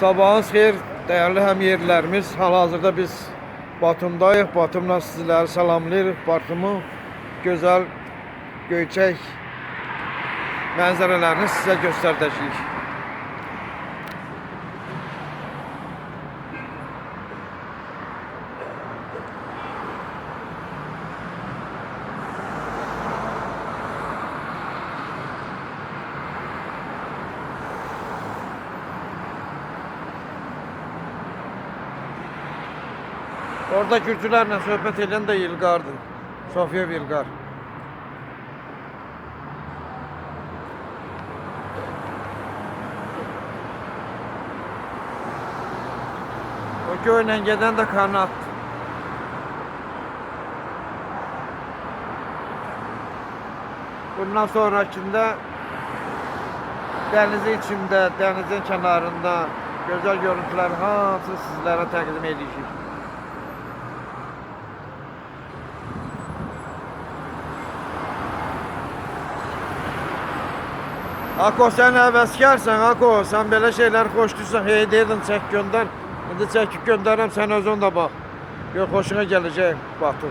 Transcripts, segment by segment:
Sabahınız xeyir, dəyərli həmyerlilərimiz. Hal-hazırda biz Batumdayıq. Batumla sizləri salamlayırıq. Batumu gözəl, göyçək mənzərələrini sizə göstərdəcəyik. Orada Gürcülərlə söhbət edən də İlqardır. Sofiya İlqar. O göylə gedən də kanat. Bundan sonrakında denizi içində, denizin kənarında gözəl görüntülər hamısı sizlərə təqdim edəcəyik. Ako sen həvəskarsan Ako, sən belə şeylər xoşdursan, hey dedin çək göndər. İndi çəkib göndərəm, sən özün də bax. Gör xoşuna gələcək Batu.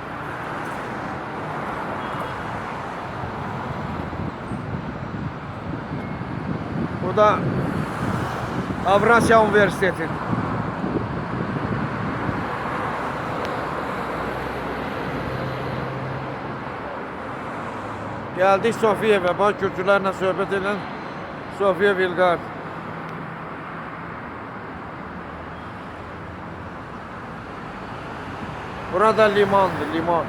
Bu da Avrasya Üniversiteti. Geldik Sofiyev'e. Bak Kürtçülerle sohbet eden Sofiye Vilgar. Burada limandı, liman.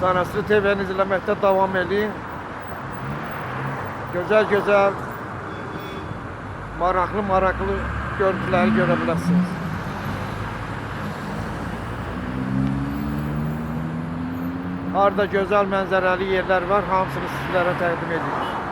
Sanatçı TV'ni izlemekte devam edin. Güzel güzel maraklı maraklı görüntüleri görebilirsiniz. Harda güzel mənzərəli yerler var, hamısını sizlərə təqdim edirik.